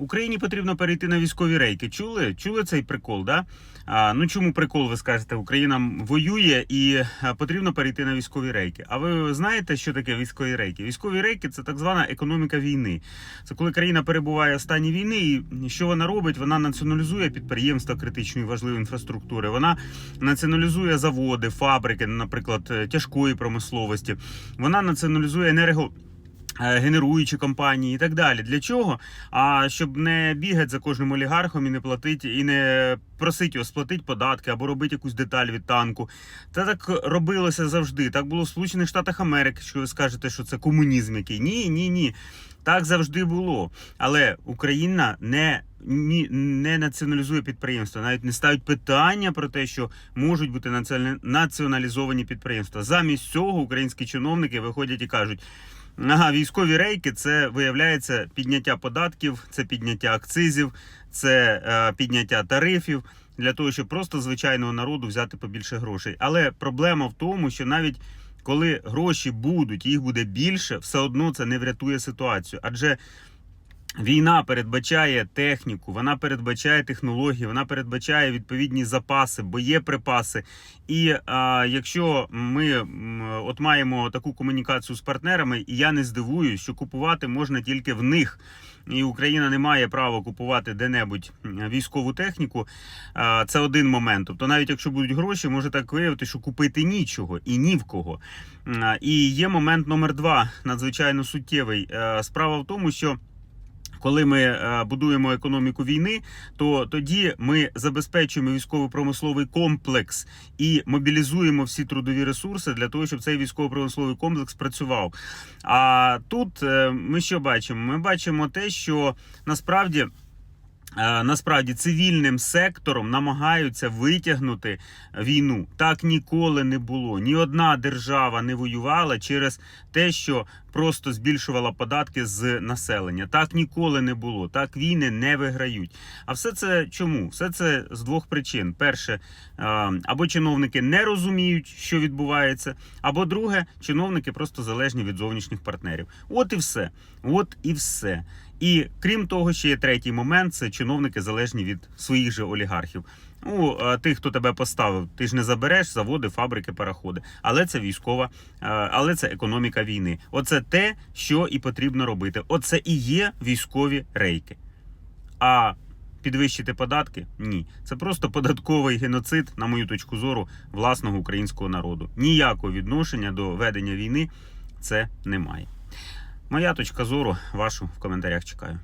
Україні потрібно перейти на військові рейки. Чули? Чули цей прикол? Да? А, ну чому прикол, ви скажете? Україна воює і потрібно перейти на військові рейки. А ви знаєте, що таке військові рейки? Військові рейки це так звана економіка війни. Це коли країна перебуває в стані війни, і що вона робить? Вона націоналізує підприємства критичної важливої інфраструктури. Вона націоналізує заводи, фабрики, наприклад, тяжкої промисловості. Вона націоналізує енерго. Е, Генеруючі компанії і так далі. Для чого? А щоб не бігати за кожним олігархом і не платити, і не просити його сплатити податки або робити якусь деталь від танку. Та так робилося завжди. Так було в Сполучених Штатах Америки, що ви скажете, що це комунізм який. Ні, ні, ні. Так завжди було. Але Україна не, ні, не націоналізує підприємства, навіть не ставить питання про те, що можуть бути націоналізовані підприємства. Замість цього українські чиновники виходять і кажуть. Ага, військові рейки це виявляється підняття податків, це підняття акцизів, це е, підняття тарифів для того, щоб просто звичайного народу взяти побільше грошей. Але проблема в тому, що навіть коли гроші будуть, їх буде більше, все одно це не врятує ситуацію. Адже війна передбачає техніку, вона передбачає технології, вона передбачає відповідні запаси, боєприпаси. І а, якщо ми от маємо таку комунікацію з партнерами, і я не здивуюсь, що купувати можна тільки в них. І Україна не має права купувати де-небудь військову техніку. А, Це один момент. Тобто, навіть якщо будуть гроші, може так виявити, що купити нічого і ні в кого. А, І є момент номер два, надзвичайно суттєвий. Е, Справа в тому, що. Коли ми е, будуємо економіку війни, то тоді ми забезпечуємо військово-промисловий комплекс і мобілізуємо всі трудові ресурси для того, щоб цей військово-промисловий комплекс працював. А тут е, ми що бачимо? Ми бачимо те, що насправді. е, Насправді цивільним сектором намагаються витягнути війну. Так ніколи не було. Ні одна держава не воювала через те, що просто збільшувала податки з населення. Так ніколи не було. Так війни не виграють. А все це чому? Все це з двох причин: перше, або чиновники не розуміють, що відбувається, або друге, чиновники просто залежні від зовнішніх партнерів. От і все. От і все. І крім того, ще є третій момент: це чиновники залежні від своїх же олігархів. Ну, тих, хто тебе поставив, ти ж не забереш заводи, фабрики, пароходи. Але це військова, але це економіка війни. Оце те, що і потрібно робити. Оце і є військові рейки. А підвищити податки ні. Це просто податковий геноцид, на мою точку зору, власного українського народу. Ніякого відношення до ведення війни це немає. Моя точка зору, вашу в коментарях чекаю.